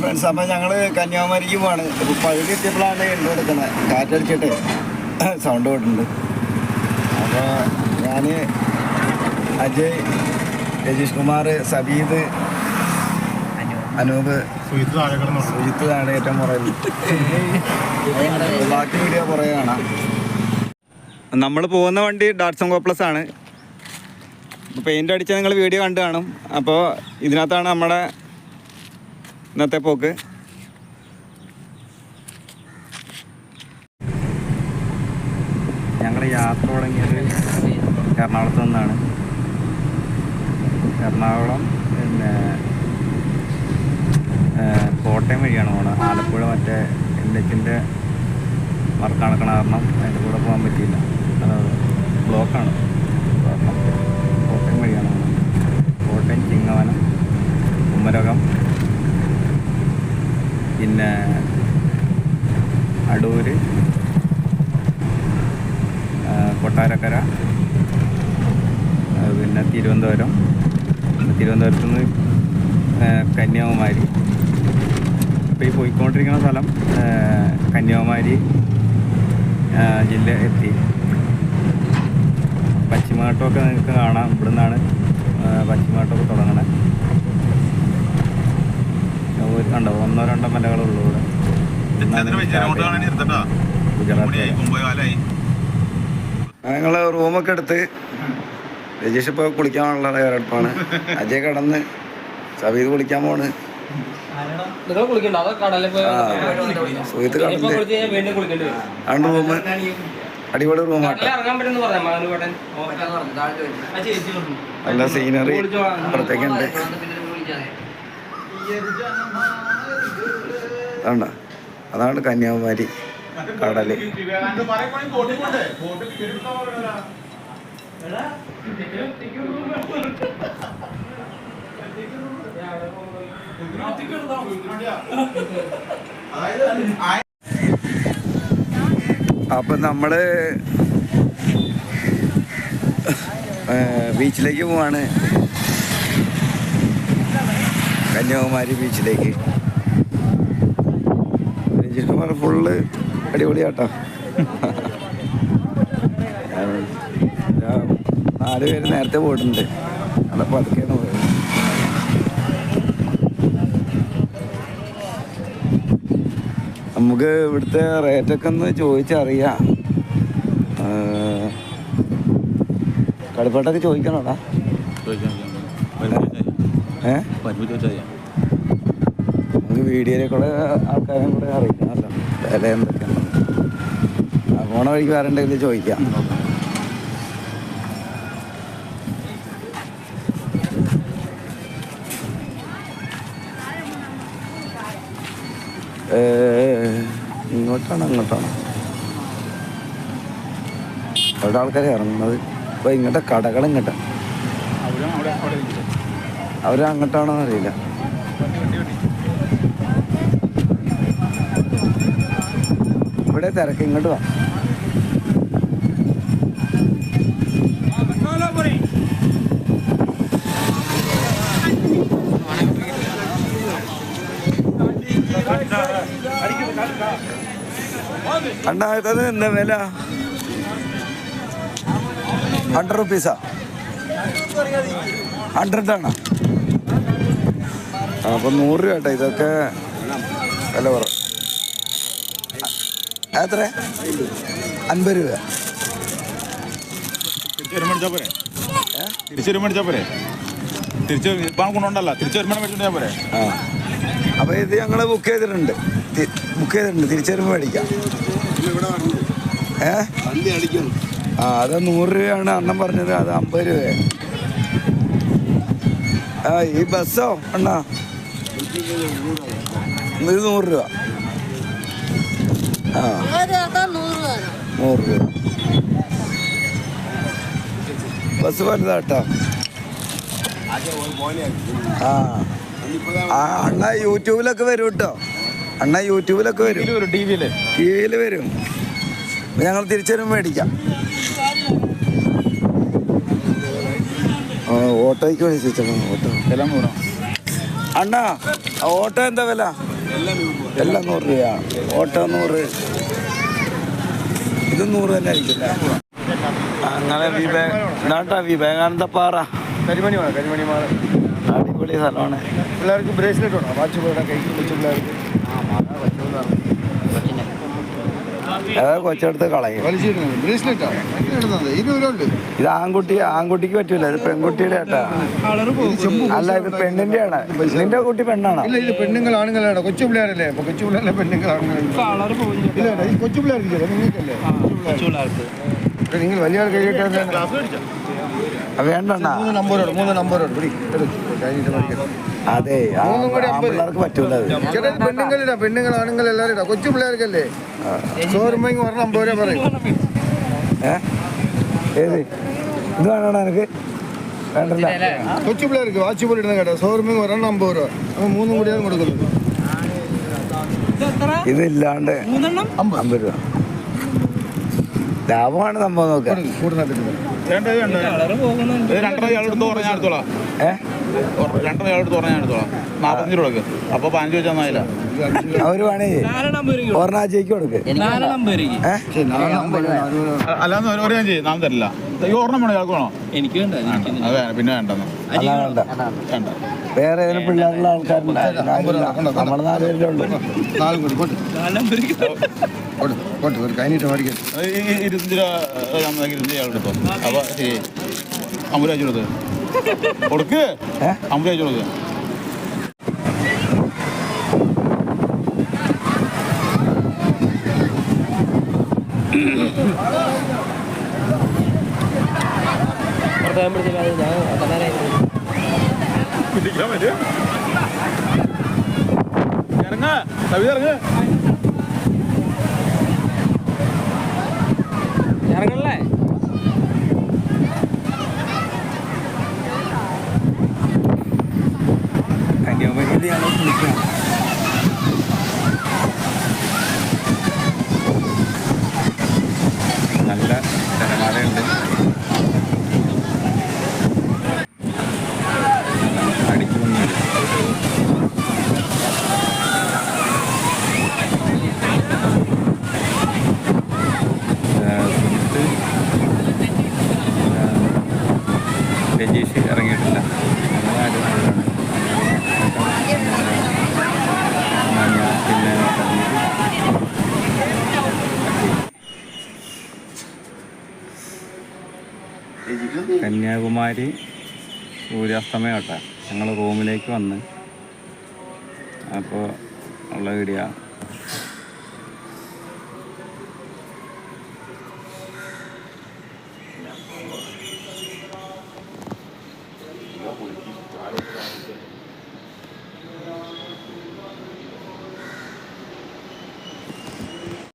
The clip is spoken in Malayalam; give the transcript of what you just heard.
ഫ്രണ്ട്സ് അപ്പം ഞങ്ങൾ കന്യാകുമാരിക്ക് പോവാണ്. ഇപ്പോൾ പകുതി എത്തിയപ്പോഴാണ് എണ്ണ എടുക്കുന്നത് കാറ്റടിച്ചിട്ട് സൗണ്ട് പോയിട്ടുണ്ട്. അപ്പോൾ ഞാൻ അജയ് രജീഷ് കുമാർ സബീദ് അനൂപ് സുജിത്ത് ആണ് ഏറ്റവും പുറകിൽ. ബാക്കി വീഡിയോ പുറകെ കാണാം. നമ്മൾ പോകുന്ന വണ്ടി ഡാറ്റ്സൺ കോപ്ലസ് ആണ്. പെയിന്റ് അടിച്ച നിങ്ങൾ വീഡിയോ കണ്ടു കാണും. അപ്പോൾ ഇതിനകത്താണ് നമ്മുടെ ഇന്നത്തെ പോക്ക്. ഞങ്ങൾ യാത്ര തുടങ്ങിയത് എറണാകുളത്ത് നിന്നാണ്. എറണാകുളം പിന്നെ കോട്ടയം വഴിയാണ് പോണത്. ആലപ്പുഴ മറ്റേ വർക്ക് നടക്കണ കാരണം അതിന്റെ കൂടെ പോകാൻ പറ്റിയില്ല അത് ബ്ലോക്കാണ് കാരണം കോട്ടയം വഴിയാണ് പോണത് കോട്ടയം ചിങ്ങവനം കുമരകം പിന്നെ അടൂര് ആ, കൊട്ടാരക്കര പിന്നെ തിരുവനന്തപുരം. തിരുവനന്തപുരത്ത് നിന്ന് കന്യാകുമാരി. ഇപ്പോൾ ഈ പോയിക്കൊണ്ടിരിക്കുന്ന സ്ഥലം കന്യാകുമാരി ജില്ല എത്തി. പശ്ചിമഘട്ടമൊക്കെ നിങ്ങൾക്ക് കാണാം. ഇവിടെ നിന്നാണ് പശ്ചിമഘട്ടമൊക്കെ തുടങ്ങണത് ഒരു കണ്ടോ? ഒന്നോ രണ്ടോ മലകളുള്ളൂ ഇവിടെ. ഗുജറാത്ത്. ഞങ്ങൾ റൂമൊക്കെ എടുത്ത് രജീഷ് ഇപ്പോൾ കുളിക്കാനുള്ള തയ്യാറെടുപ്പാണ്. അജയ് കടന്ന് സബീദ് കുളിക്കാൻ പോണ്. സുഹൃത്ത് കടന്ന് രണ്ട് റൂം അടിപൊളി റൂമാട്ടെ. നല്ല സീനറി അപ്പുറത്തേക്കുണ്ട് അതാണ് കന്യാകുമാരി. കടൽ. അപ്പൊ നമ്മൾ ബീച്ചിലേക്ക് പോവാണ്. കന്യാകുമാരി ബീച്ചിലേക്ക്. ഫുള്ള് അടിപൊളിയാട്ടോ. നാല് പേര് നേരത്തെ പോയിട്ടുണ്ട്. അതപ്പോൾ അതൊക്കെയാണ് പോയത്. നമുക്ക് ഇവിടുത്തെ റേറ്റൊക്കെ ഒന്ന് ചോദിച്ചറിയാം. ഏഹ്, കടുപ്പാട്ടൊക്കെ ചോദിക്കണോടാ? ഏ? നമുക്ക് വീഡിയോയിലേക്കുള്ള ആൾക്കാരെ കൂടെ അറിയിക്കണമല്ലോ വില എന്തൊക്കെയാണ് പോണ വഴിക്ക് വേറെ ഉണ്ടെങ്കിൽ ചോദിക്കാം. ഇങ്ങോട്ടാണോ അങ്ങോട്ടാണോ അവിടെ ആൾക്കാർ ഇറങ്ങുന്നത്. ഇപ്പൊ ഇങ്ങോട്ടെ കടകൾ ഇങ്ങോട്ടാണ് അവരങ്ങോട്ടാണോ അറിയില്ല ഇവിടെ തിരക്ക് ഇങ്ങോട്ട് വാ. രണ്ടായിരത്തത് എന്താ വില? ഹൺഡ്രഡ് റുപ്പീസാ ഹൺഡ്രഡ് ആണ്? അപ്പം നൂറ് രൂപ കേട്ടോ ഇതൊക്കെ വില കുറവ്. എത്ര? അൻപത് രൂപ. തിരിച്ചു വരുമ്പോൾ അടിച്ചാൽ പോരെ ഏ? തിരിച്ചു വരുമ്പോൾ അടിച്ചാൽ പോരെ തിരിച്ചു ഇപ്പം കൊണ്ടുണ്ടല്ല തിരിച്ചു വരുമ്പോൾ മേടിച്ചാൽ പോരെ. ആ. അപ്പൊ ഇത് ഞങ്ങൾ ബുക്ക് ചെയ്തിട്ടുണ്ട്. ബുക്ക് ചെയ്തിട്ടുണ്ട്. തിരിച്ചു വരുമ്പോൾ മേടിക്കാം. ഏ? ആ അത് നൂറ് രൂപയാണ്. അണ്ണൻ പറഞ്ഞത് അത് അമ്പത് രൂപയാണ് ആ ഈ ബസ്സോ അണ്ണാ? ഇത് നൂറ് രൂപ. നൂറ് രൂപ. ബസ് വലുതാട്ടോ ആ. ആ അണ്ണ യൂട്യൂബിലൊക്കെ വരും കേട്ടോ. അണ്ണ യൂട്യൂബിലൊക്കെ വരും. വരും ടി വിയിൽ ടി വിയിൽ വരും ഞങ്ങൾ തിരിച്ചു വരുമ്പോൾ മേടിക്കാം. ആ ഓട്ടോയ്ക്ക് വിളിച്ചു ഓട്ടോ. എല്ലാം കൂടാം അണ്ണാ ഓട്ടോ എന്താ വില? എല്ലാം നൂറ് രൂപയാണ് ഓട്ടോ നൂറ്. ഇത് നൂറ് തന്നെ ആയിരിക്കില്ല അങ്ങനെ വിവേ ഇതാട്ടാ വിവേകാനന്ദ പാറ കരിമണി വേണം കരിമണി മാറ അടിപൊളി സ്ഥലമാണ്. പിള്ളേർക്ക് ബ്രേസ്ലെറ്റ് വേണം? വാച്ച് പോയിടാൻ ആ കൊച്ചു പിള്ളേർക്ക് അതായത് കൊച്ചെടുത്ത് കളയും. ഇത് ആൺകുട്ടി ആൺകുട്ടിക്ക് പറ്റൂല ഇത് പെൺകുട്ടിയുടെ ഏട്ടാ. അല്ല ഇത് പെണ്ണിന്റെ ആണ് നിന്റെ കുട്ടി പെണ്ണാണ്? ഇല്ല ഇത് പെണ്ണുങ്ങൾ ആണുങ്ങളാണ്. കൊച്ചു പിള്ളേരല്ലേ? അപ്പൊ കൊച്ചു പിള്ളേരല്ലേ പെണ്ണുങ്ങൾ ഇല്ല, കൊച്ചു പിള്ളേർക്ക് നിങ്ങൾ വലിയ ആൾ കഴിയട്ടെ വേണ്ടണ്ണ. മൂന്ന് നമ്പറോട് മൂന്ന് നമ്പറോട് പിടി എടുക്ക്. അതെ. പിള്ളേർക്ക് പറ്റൂല പെണ്ണുങ്ങളിടാ എല്ലാവരും ഇടാം. കൊച്ചു പിള്ളേർക്കല്ലേ? ചോറുമ്പെങ്കിൽ ഒരെണ്ണം അമ്പത് രൂപ പറയും. ഏ? ഏത്? ഇത് വേണോ എനിക്ക് വേണ്ടല്ല. കൊച്ചു പിള്ളേർക്ക് വാച്ച് പോലെ ഇടുന്ന കേട്ടോ. ചോറുമ്പെങ്കിൽ ഒരെണ്ണം അമ്പത് രൂപ. അപ്പോൾ മൂന്നും കൂടിയാണ് കൊടുക്കുന്നത് ഇതില്ലാണ്ട് അമ്പത്. രൂപ. ലാഭമാണ് സംഭവം നോക്കാം. കൊടുക്ക്, രണ്ടര ഇയാളെടുത്ത് പറഞ്ഞാൽ എടുത്തോളാം ഏ? രണ്ടര ഇയാൾ എടുത്ത് പറഞ്ഞാൽ എടുത്തോളാം. നാൽപ്പത്തഞ്ച് രൂപ കൊടുക്ക് അപ്പോൾ പതിനഞ്ച് വെച്ചാൽ നായില്ല അവർ വേണേ ഒരെണ്ണാഴ്ചക്ക് കൊടുക്ക്. ഏ? അല്ലാന്ന് ഒരു ഞാൻ ചെയ്യും. നാം തരില്ല. ഈ ഓർണം വേണോ? ഇയാൾക്ക് വേണോ? എനിക്ക് വേണ്ട വേണ്ട അത് വേണം പിന്നെ വേണ്ടെന്ന് അല്ല വേണ്ട. വേണ്ട. വേറെ ഏതെങ്കിലും പിള്ളേരുള്ള ആൾക്കാരുണ്ട്. ഇരുപത്തഞ്ച് രൂപ ഇരുപത്തഞ്ച് ശരി. അമ്പത് കൊടുക്ക്? അമ്പത് അയച്ചു കൊടുക്ക്. പിടിക്കാൻ പറ്റുമോ ഇറങ്ങ. കവിത ഇറങ്ങ. ഇറങ്ങണല്ലേ കന്യാകുമാരിയിലാണ് കുളിക്കുന്നത് നല്ല തിരമാലയുണ്ട് അടിച്ചു മുന്നിൽ സുജിത്ത് രജീഷ് ഇറങ്ങിയിട്ടില്ല ഞങ്ങൾ ആരും അതിലാണ്. മഞ്ഞ, പിന്നെ കന്യാകുമാരി സൂര്യാസ്തമയം കേട്ടോ. ഞങ്ങൾ റൂമിലേക്ക് വന്ന്. അപ്പോൾ ഉള്ള വീഡിയോ